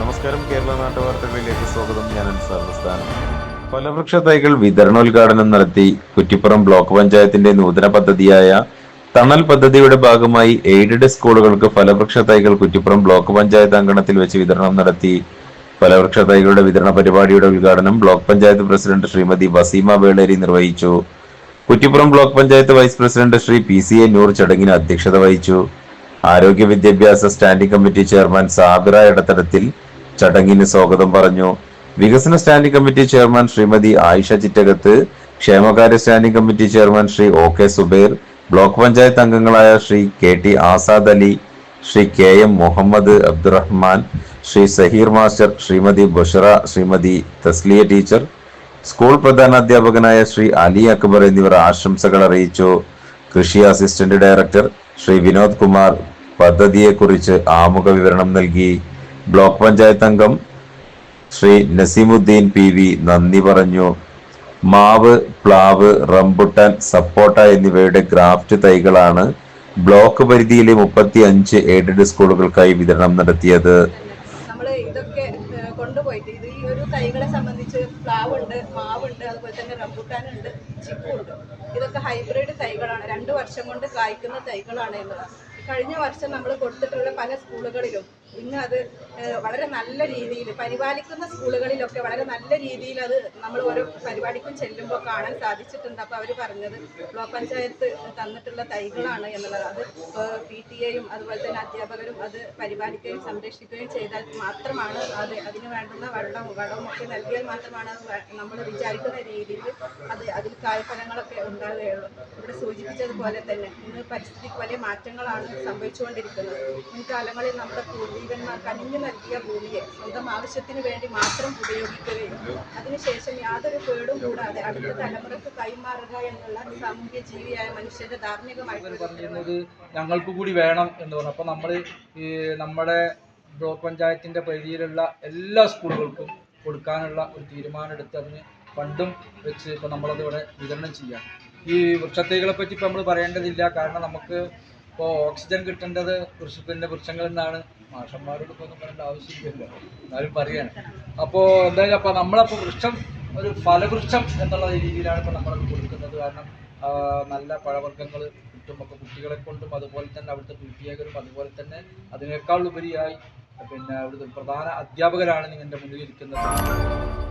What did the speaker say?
നമസ്കാരം. കേരള നാട്ടുവാർത്തകളിലേക്ക് സ്വാഗതം. ഞാൻ സർവസ്ഥാനം ഫലവൃക്ഷ തൈകൾ വിതരണോദ്ഘാടനം നടത്തി കുറ്റിപ്പുറം ബ്ലോക്ക് പഞ്ചായത്തിന്റെ നൂതന പദ്ധതിയായ തണൽ പദ്ധതിയുടെ ഭാഗമായി എയ്ഡഡ് സ്കൂളുകൾക്ക് ഫലവൃക്ഷ തൈകൾ കുറ്റിപ്പുറം ബ്ലോക്ക് പഞ്ചായത്ത് അങ്കണത്തിൽ വെച്ച് വിതരണം നടത്തി ഫലവൃക്ഷ തൈകളുടെ വിതരണ പരിപാടിയുടെ ഉദ്ഘാടനം ബ്ലോക്ക് പഞ്ചായത്ത് പ്രസിഡന്റ് ശ്രീമതി വസീമ വേളേരി നിർവഹിച്ചു. Kuttippuram block panchayat vice president Shri P C A Noor ചടങ്ങിന് അധ്യക്ഷത വഹിച്ചു. ആരോഗ്യ വിദ്യാഭ്യാസ സ്റ്റാൻഡിംഗ് കമ്മിറ്റി ചെയർമാൻ സാബിറ ഇടത്തരത്തിൽ ചടങ്ങിന് സ്വാഗതം പറഞ്ഞു. വികസന standing committee chairman Shrimati Ayisha Chittakath ക്ഷേമകാര്യ standing committee chairman Shri O K Zubair block panchayat അംഗങ്ങളായ Shri K T Azad Ali Shri K M Muhammad Abdurahman Shri Zaheer master Shrimati Bashara Shrimati Tasliya teacher school പ്രധാനാധ്യാപകനായ Shri Ali Akbar എന്നിവർ ആശംസകൾ അറിയിച്ചു. കൃഷി assistant director Shri Vinod Kumar പദ്ധതിയെക്കുറിച്ച് ആമുഖ വിവരണം നൽകി. ബ്ലോക്ക് പഞ്ചായത്ത് അംഗം ശ്രീ നസീമുദ്ദീൻ പി വി നന്ദി പറഞ്ഞു. മാവ് പ്ലാവ് റംബുട്ടാൻ സപ്പോട്ട എന്നിവയുടെ ഗ്രാഫ്റ്റ് തൈകളാണ് ബ്ലോക്ക് പരിധിയിലെ മുപ്പത്തി അഞ്ച് എയ്ഡഡ് സ്കൂളുകൾക്കായി വിതരണം നടത്തിയത്. ഇതൊക്കെ തൈകളെ സംബന്ധിച്ച് പ്ലാവ് ഉണ്ട് അതുപോലെ തന്നെ ഇതൊക്കെ ഹൈബ്രിഡ് തൈകളാണ്. രണ്ട് വർഷം കൊണ്ട് കായ്ക്കുന്ന തൈകളാണ് എന്നുള്ളത് കഴിഞ്ഞ വർഷം നമ്മൾ കൊടുത്തിട്ടുള്ള പല സ്കൂളുകളിലും ഇന്ന് അത് വളരെ നല്ല രീതിയിൽ പരിപാലിക്കുന്ന സ്കൂളുകളിലൊക്കെ വളരെ നല്ല രീതിയിൽ അത് നമ്മൾ ഓരോ പരിപാടിക്കും ചെല്ലുമ്പോൾ കാണാൻ സാധിച്ചിട്ടുണ്ട്. അപ്പോൾ അവർ പറഞ്ഞത് ബ്ലോക്ക് പഞ്ചായത്ത് തന്നിട്ടുള്ള തൈകളാണ് എന്നുള്ളത്. അത് പി ടി എയും അതുപോലെ തന്നെ അധ്യാപകരും അത് പരിപാലിക്കുകയും സംരക്ഷിക്കുകയും ചെയ്താൽ മാത്രമാണ് അത് അതിന് വേണ്ടുന്ന വെള്ളവും വളവും ഒക്കെ നൽകിയാൽ മാത്രമാണ് അത് നമ്മൾ വിചാരിക്കുന്ന രീതിയിൽ അത് അതിൽ കായ്ഫലങ്ങളൊക്കെ ഉണ്ടാവുകയുള്ളൂ. ഇവിടെ സൂചിപ്പിച്ചതുപോലെ തന്നെ ഇന്ന് പരിസ്ഥിതിക്ക് വലിയ മാറ്റങ്ങളാണ് സംഭവിച്ചുകൊണ്ടിരിക്കുന്നത്. മുൻകാലങ്ങളിൽ നമ്മുടെ പൂർവീകന്മാർ കനിഞ്ഞു നൽകിയ ഭൂമിയെ സ്വന്തം ആവശ്യത്തിന് വേണ്ടി മാത്രം ഉപയോഗിക്കുകയും അതിനുശേഷം യാതൊരു കേടും കൂടാതെ അടുത്ത തലമുറയ്ക്ക് കൈമാറുക എന്നുള്ള സാമൂഹ്യ ജീവിയായ മനുഷ്യന്റെ ധാർമ്മികമായിട്ട് ഞങ്ങൾക്ക് കൂടി വേണം എന്ന് പറഞ്ഞു. അപ്പോൾ നമ്മൾ ഈ നമ്മുടെ ബ്ലോക്ക് പഞ്ചായത്തിന്റെ പരിധിയിലുള്ള എല്ലാ സ്കൂളുകൾക്കും കൊടുക്കാനുള്ള ഒരു തീരുമാനം എടുത്ത് അതിന് ഫണ്ടും വെച്ച് ഇപ്പോൾ നമ്മളത് ഇവിടെ വിതരണം ചെയ്യാം. ഈ വൃക്ഷത്തൈകളെ പറ്റി ഇപ്പോൾ നമ്മൾ പറയേണ്ടതില്ല. കാരണം നമുക്ക് ഇപ്പോൾ ഓക്സിജൻ കിട്ടേണ്ടത് കൃഷിപ്പിന്റെ വൃക്ഷങ്ങളിൽ നിന്നാണ്. മാഷന്മാരോട് ഇപ്പോൾ പറയേണ്ട ആവശ്യമില്ലല്ലോ. എന്നാലും പറയാണ്. അപ്പോൾ എന്തായാലും അപ്പോൾ നമ്മളപ്പോൾ വൃക്ഷം ഒരു ഫലവൃക്ഷം എന്നുള്ള രീതിയിലാണ് ഇപ്പോൾ നമ്മളത് കൊടുക്കുന്നത്. കാരണം നല്ല പഴവർഗങ്ങൾ കിട്ടും. അപ്പോൾ കുട്ടികളെ കൊണ്ടും അതുപോലെ തന്നെ അവിടുത്തെ പീട്ടിയകരും അതുപോലെ തന്നെ അതിനേക്കാൾ ഉപരിയായി പിന്നെ അവിടുത്തെ പ്രധാന അധ്യാപകരാണ് നിങ്ങളുടെ മുന്നിൽ ഇരിക്കുന്നത്.